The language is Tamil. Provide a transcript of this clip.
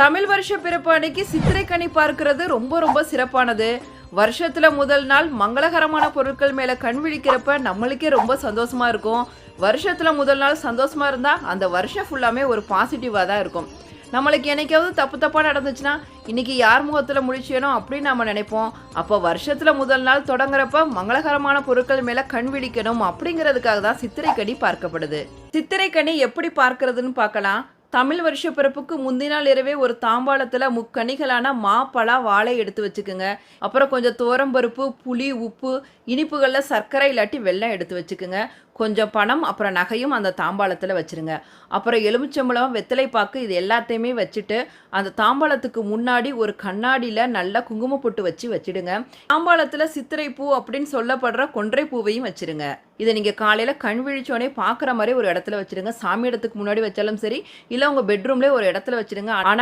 தமிழ் வருஷ பிறப்பு அன்னைக்கு சித்திரை கனி பார்க்கிறது ரொம்ப ரொம்ப சிறப்பானது. வருஷத்துல முதல் நாள் மங்களகரமான பொருட்கள் மேல கண் விழிக்கிறப்ப நம்மளுக்கே ரொம்ப சந்தோஷமா இருக்கும். வருஷத்துல முதல் நாள் சந்தோஷமா இருந்தா அந்த வருஷம் ஃபுல்லாமே ஒரு பாசிட்டிவா தான் இருக்கும். நம்மளுக்கு என்னைக்காவது தப்பு தப்பா நடந்துச்சுன்னா இன்னைக்கு யார் முகத்துல முடிச்சேனோ அப்படின்னு நம்ம நினைப்போம். அப்போ வருஷத்துல முதல் நாள் தொடங்குறப்ப மங்களகரமான பொருட்கள் மேல கண் விழிக்கணும் அப்படிங்கிறதுக்காக தான் சித்திரை கனி பார்க்கப்படுது. சித்திரை கனி எப்படி பார்க்கறதுன்னு பார்க்கலாம். தமிழ் வருஷ பிறப்புக்கு முந்தினால் இரவே ஒரு தாம்பாளத்தில் முக்கணிகளான மாப்பழா வாழை எடுத்து வச்சுக்கோங்க. அப்புறம் கொஞ்சம் தோரம்பருப்பு புளி உப்பு இனிப்புகளில் சர்க்கரை இல்லாட்டி வெல்லம் எடுத்து வச்சுக்கோங்க. கொஞ்சம் பணம் அப்புறம் நகையும் அந்த தாம்பாளத்தில் வச்சுருங்க. அப்புறம் எலுமிச்சம்பழம் வெத்தலை பாக்கு இது எல்லாத்தையுமே வச்சுட்டு அந்த தாம்பாளத்துக்கு முன்னாடி ஒரு கண்ணாடியில் நல்லா குங்குமப் பொட்டு வச்சு வச்சுடுங்க. தாம்பாளத்தில் சித்திரை பூ அப்படின்னு சொல்லப்படுற கொன்றை பூவையும் வச்சுருங்க. இதை நீங்கள் காலையில் கண் விழிச்சோடனே பார்க்குற மாதிரி ஒரு இடத்துல வச்சிடுங்க சாமி இடத்துக்கு முன்னாடி வச்சாலும் சரி இல்லை உங்கள் பெட்ரூம்லேயே ஒரு இடத்துல வச்சிடுங்க ஆனால்